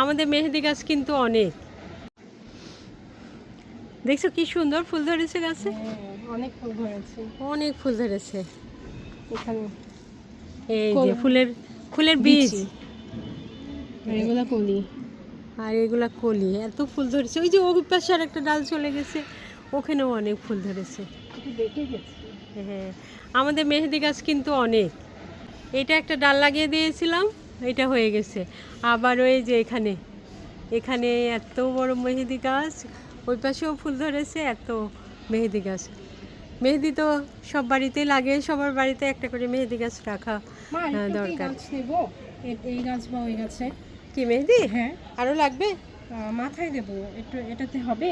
আমাদের মেহেদি গাছ কিন্তু অনেক। দেখছ কি সুন্দর ফুল ধরেছে গাছে? হ্যাঁ, অনেক ফুল ধরেছে। অনেক ফুল ধরেছে। এখানে এই যে ফুলের ফুলের বীজ। এগুলো কলি। আর এগুলা কলি। এত ফুল ধরেছে। ওই যে ওই পাশে আর একটা ডাল চলে গেছে। ওখানেও অনেক ফুল ধরেছে। হ্যাঁ আমাদের মেহেদি গাছ কিন্তু অনেক। এটা একটা ডাল লাগিয়ে দিয়েছিলাম। এটা হয়ে গেছে। আবার ওই যে এখানে এখানে এত বড় মেহেদি গাছ ওই পাশেও ফুল ধরেছে এত মেহেদি গাছ। মেহেদি তো সব বাড়িতেই লাগে সবার বাড়িতে একটা করে মেহেদি গাছ রাখা দরকার। এই গাছ বা ওই গাছে। কি মেহেদি? হ্যাঁ। আরও লাগবে? মাথায় দেবো একটু এটাতে হবে।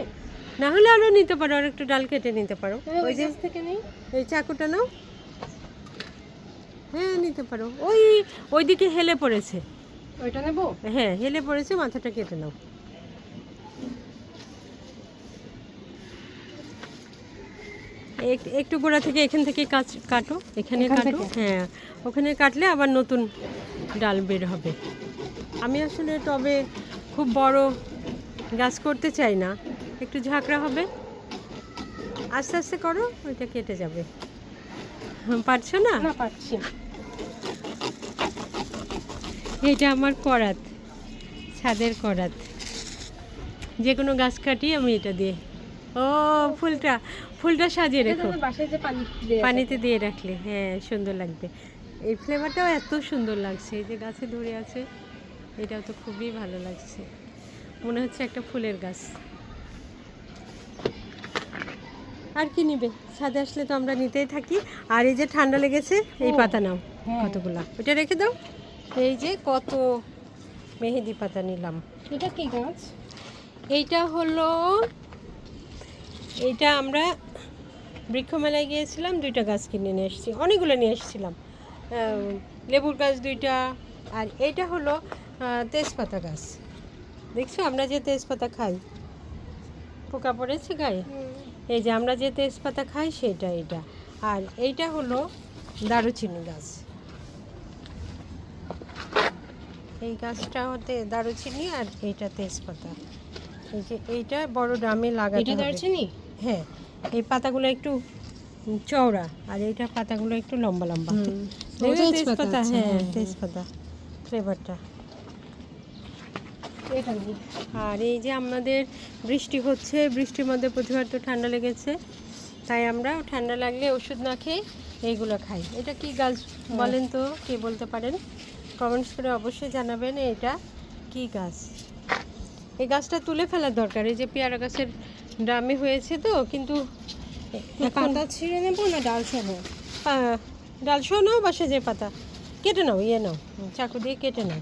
না হলে আরও নিতে পারো আর একটু ডাল কেটে নিতে পারো। হ্যাঁ, ওই গাছ থেকে নেই। এই চাকুটা নাও। হ্যাঁ নিতে পারো। ওই ওইদিকে হেলে পড়েছে। ওইটা নেব? হ্যাঁ হেলে পড়েছে মাথাটা কেটে নাও। এক- একটু গোড়া থেকে এখান থেকে কাটো এখানে কাটো। হ্যাঁ ওখানে কাটলে আবার নতুন ডাল বের হবে। আমি আসলে টবে খুব বড় গাছ করতে চাই না। একটু ঝাঁকড়া হবে। আস্তে আস্তে করো ওইটা কেটে যাবে। পারছ না? না পাচ্ছি এটা আমার করাত ছাদের করাত। যে কোনো গাছ কাটি আমি এটা দিয়ে ও ফুলটা ফুলটা সাজিয়ে রেখো। পানিতে দিয়ে রাখলে হ্যাঁ সুন্দর লাগবে। এই ফ্লেভারটাও এত সুন্দর লাগছে এই যে গাছে ধরে আছে এটাও তো খুবই ভালো লাগছে। মনে হচ্ছে একটা ফুলের গাছ। আর কি নিবে? ছাদে আসলে তো আমরা নিতেই থাকি। আর এই যে ঠান্ডা লেগেছে এই পাতা নাও হ্যাঁ। কতগুলা? ওটা রেখে দাও। এই যে কত মেহেদি পাতা নিলাম। এটা কি গাছ? এইটা হলো এইটা আমরা বৃক্ষমেলায় গিয়েছিলাম দুইটা গাছ কিনে নিয়ে এসেছি। অনেকগুলো নিয়ে এসেছিলাম। লেবুর গাছ দুইটা আর এইটা হলো তেজপাতা গাছ। দেখছ আমরা যে তেজপাতা খাই পোকা পড়েছে গায়ে? এই যে আমরা যে তেজপাতা খাই সেটা এটা। আর এইটা হলো দারুচিনি গাছ। এই গাছটা হতে দারুচিনি আর এইটা তেজপাতা। এই যে এইটা বড় ড্রামে লাগাতে এটা হবে। হ্যাঁ এই পাতাগুলো একটু চওড়া আর এইটা পাতাগুলো একটু লম্বা লম্বা। তেজপাতা হ্যাঁ হ্যাঁ, হ্যাঁ। তেজপাতা ফ্লেভারটা আর এই যে আমাদের বৃষ্টি হচ্ছে বৃষ্টির মধ্যে প্রতিবার তো ঠান্ডা লেগেছে তাই আমরা ঠান্ডা লাগলে ওষুধ না খেয়ে এইগুলো খাই। এটা কি গাছ বলেন তো কে বলতে পারেন? কমেন্টস করে অবশ্যই জানাবেন এটা কি গাছ। এই গাছটা তুলে ফেলার দরকার এই যে পেয়ারা গাছের ড্রামে হয়েছে তো কিন্তু পাতা ছিঁড়ে নেব না ডাল সহ ডাল সহ নাও বা সেজে পাতা? কেটে নাও ইয়ে নাও চাকু দিয়ে কেটে নাও।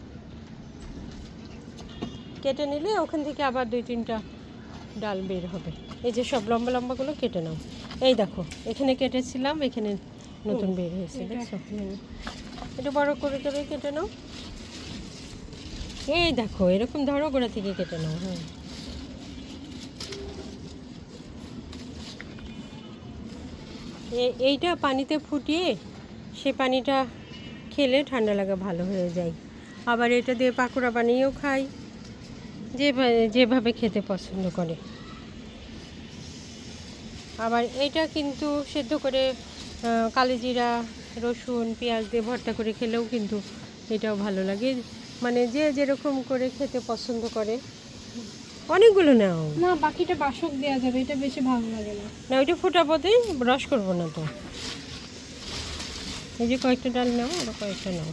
কেটে নিলে ওখান থেকে আবার দুই তিনটা ডাল বের হবে। এই যে সব লম্বা লম্বাগুলো কেটে নাও। এই দেখো এখানে কেটেছিলাম এখানে নতুন বের হয়েছে দেখছ? একটু বড় করে করে কেটে নাও। এই দেখো এরকম ধরো গোড়া থেকে কেটে নাও হ্যাঁ। এইটা পানিতে ফুটিয়ে সে পানিটা খেলে ঠান্ডা লাগা ভালো হয়ে যায়। আবার এটা দিয়ে পাকোড়া বানিয়েও খাই। যেভাবে যেভাবে খেতে পছন্দ করে। আবার এটা কিন্তু সেদ্ধ করে কালিজিরা রসুন পেঁয়াজ দিয়ে ভর্তা করে খেলেও কিন্তু এটাও ভালো লাগে। মানে যে যেরকম করে খেতে পছন্দ করে অনেকগুলো নাও। না বাকিটা বাসক দেওয়া যাবে এটা বেশি ভালো লাগে না। না ওইটা ফোটাবোতে ব্রাশ করব না তো। এই যে কয়েকটা ডাল নাও ওটা কয়েকটা নাও।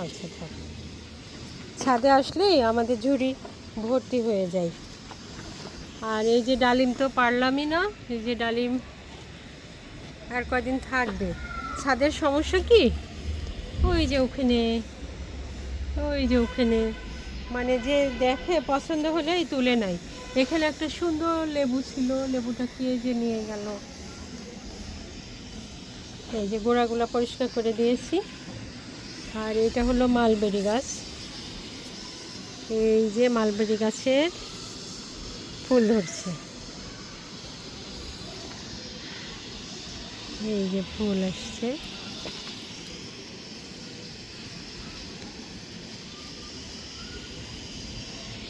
আচ্ছা থাক। ছাদে আসলেই আমাদের ঝুড়ি ভর্তি হয়ে যায়। আর এই যে ডালিম তো পারলামই না, এই যে ডালিম আর কয়দিন থাকবে। ছাদের সমস্যা কি? ওই যে ওখানে, ওই যে ওখানে। মানে যে দেখে পছন্দ হলেই তুলে নাই এখানে একটা সুন্দর লেবু ছিল, লেবুটা কে যে নিয়ে গেল? এই যে গোড়াগুলো পরিষ্কার করে দিয়েছি। আর এটা হলো মালবেরি গাছ। এই যে মালবেরি গাছের ফুল ধরছে। এই যে ফুল আসছে।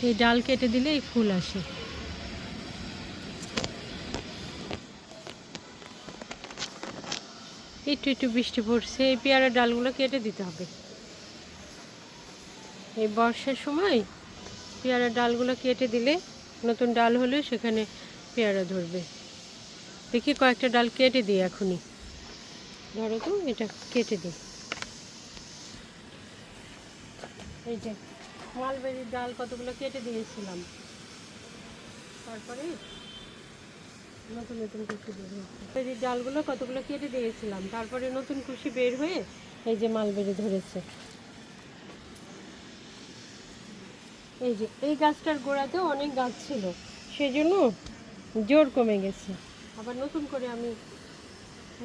এই ডাল কেটে দিলে এই ফুল আসে। একটু একটু বৃষ্টি পড়ছে, এই পেয়ারা ডালগুলো কেটে দিতে হবে। এই বর্ষার সময় পেয়ারা ডালগুলো কেটে দিলে নতুন ডাল হলে সেখানে পেয়ারা ধরবে। দেখি কয়েকটা ডাল কেটে দিই এখনই। ধরো তো, এটা কেটে দিই। এই যে, মালবেরির ডাল কতগুলো কেটে দিয়েছিলাম? তারপরে বেরির ডালগুলো কতগুলো কেটে দিয়েছিলাম, তারপরে নতুন কুশি বের হয়ে এই যে মালবেরি ধরেছে। এই যে, এই গাছটার গোড়াতে অনেক গাছ ছিল, সেজন্য জোর কমে গেছে। আবার নতুন করে আমি,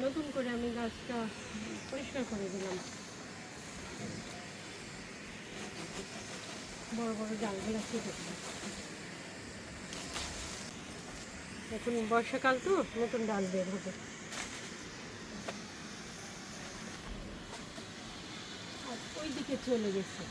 নতুন করে আমি গাছটা পরিষ্কার করে দিলাম। বড় বড় ডালগুলো কেটে দিলাম। এখন বর্ষাকাল তো, নতুন ডাল বের হবে। আর ওই দিকে চলে গেছে।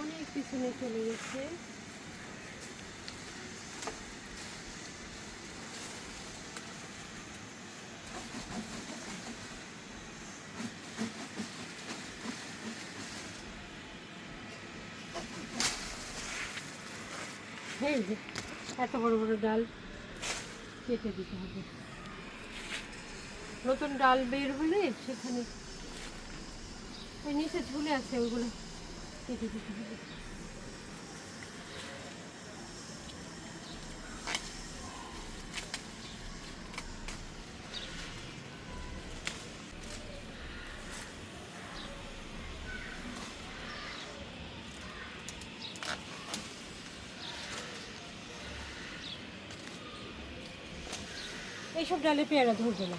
অনেক পিছনে চলে গেছে। এই যে, এত বড় বড় ডাল কেটে দিতে হবে। নতুন ডাল বের হলে সেখানে ওই নিচে ঝুলে আছে, ওগুলো কেটে দিতে হবে। এইসব ডালে পেয়ারা ধরবে না।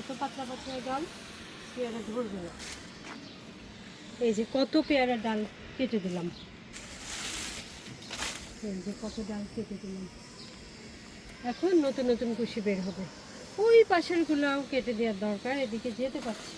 এত পাতলা পাতলা ডাল, পেয়ারা ধরবে না। এই যে কত পেয়ারা ডাল কেটে দিলাম। এই যে কত ডাল কেটে দিলাম। এখন নতুন নতুন কুশি বের হবে। ওই পাশের গুলাও কেটে দেওয়ার দরকার, এদিকে যেতে পারছি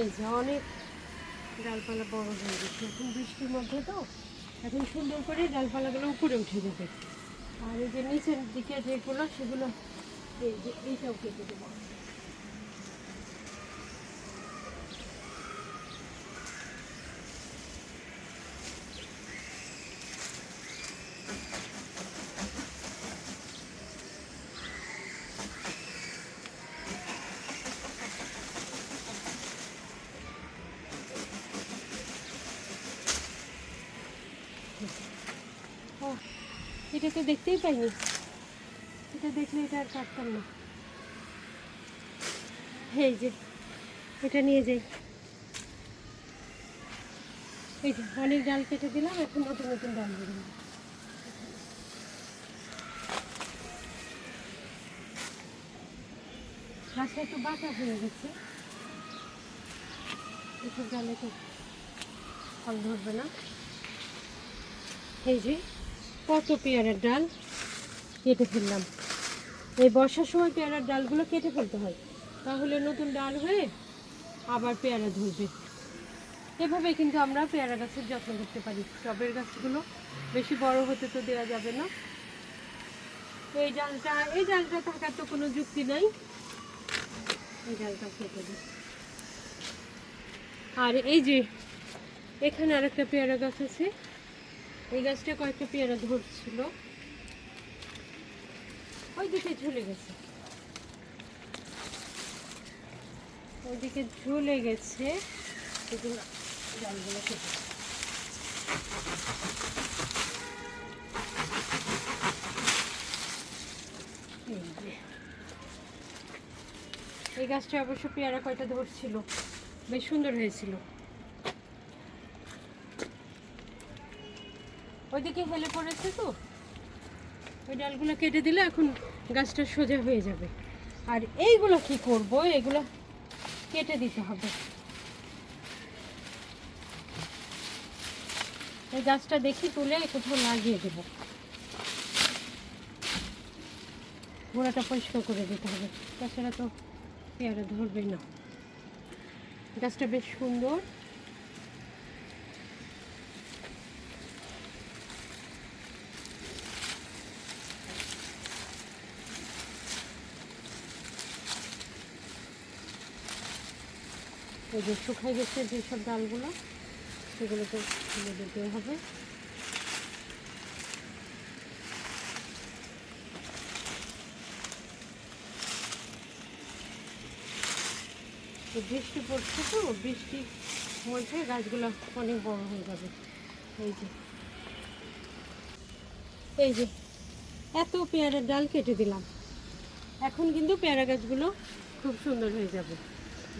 এই যে অনেক ডালপালা বড় হয়ে গেছে। এখন বৃষ্টির মধ্যে তো এখন সুন্দর করে ডালপালাগুলো উপরে উঠে যাবে আর এই যে নিচের দিকে যেগুলো, সেগুলো এই যে এইটাও কেটে দেবো ও এটা তো দেখতেই পাইনি। এটা দেখলে এটা আর কাটতাম না। এই যে এটা নিয়ে যাই। এই যে অনেক ডাল কেটে দিলাম এখন নতুন নতুন ডাল দিলাম গাছটা একটু বাঁকা হয়ে গেছে। এসব ডালে তো ফল ধরবে না। এই যে কত পেয়ারার ডাল কেটে ফেললাম। এই বর্ষার সময় পেয়ারার ডালগুলো কেটে ফেলতে হয়। তাহলে নতুন ডাল হয়ে আবার পেয়ারা ধরবে। এভাবে কিন্তু আমরা পেয়ারা গাছের যত্ন করতে পারি। টবের গাছগুলো বেশি বড় হতে তো দেওয়া যাবে না। এই ডালটা এই ডালটা থাকার তো কোনো যুক্তি নাই। এই ডালটা কেটে দিই। আর এই যে, এখানে আরেকটা পেয়ারা গাছ আছে। এই গাছটা কয়েকটা পেয়ারা ধরছিল। ওই দিকে ঝুলে গেছে। ওইদিকে ঝুলে গেছে। ডালগুলো যে। এই গাছটা অবশ্য পেয়ারা কয়টা ধরছিল? বেশ সুন্দর হয়েছিল। ওইদিকে হেলে পড়েছে তো। ওই ডালগুলো কেটে দিলে এখন গাছটা সোজা হয়ে যাবে। আর এইগুলো কি করব? এগুলো কেটে দিতে হবে। এই গাছটা দেখি তুলে কোথাও লাগিয়ে দেবো। গোড়াটা পরিষ্কার করে দিতে হবে। তাছাড়া তো পেয়ারা ধরবে না। গাছটা বেশ সুন্দর। এই যে শুকাই গেছে যেসব ডালগুলো সেগুলোকে তুলে দিতে হবে। বৃষ্টি পড়ছে তো, বৃষ্টির মধ্যে গাছগুলো অনেক বড় হয়ে যাবে। এই যে এই যে, এত পেয়ারার ডাল কেটে দিলাম। এখন কিন্তু পেয়ারা গাছগুলো খুব সুন্দর হয়ে যাবে।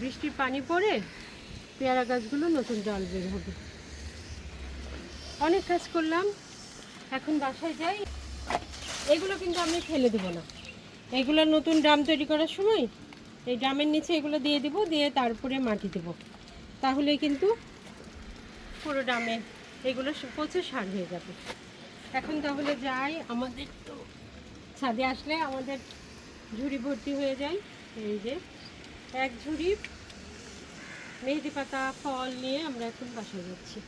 বৃষ্টির পানি পড়ে পেয়ারা গাছগুলো নতুন জল বের হবে। অনেক কাজ করলাম, এখন বাসায় যাই। এগুলো কিন্তু আমি ফেলে দেবো না। এগুলো নতুন ড্রাম তৈরি করার সময় এই ড্রামের নিচে এগুলো দিয়ে দিব, দিয়ে তারপরে মাটি দেবো। তাহলে কিন্তু পুরো ড্রামে এগুলো পচে সার হয়ে যাবে। এখন তাহলে যাই, আমাদের তো ছাদে আসলে আমাদের ঝুড়ি ভর্তি হয়ে যায়। এই যে এক ঝুড়ি মেহেদি পাতা ফল নিয়ে আমরা এখন বাসায় যাচ্ছি।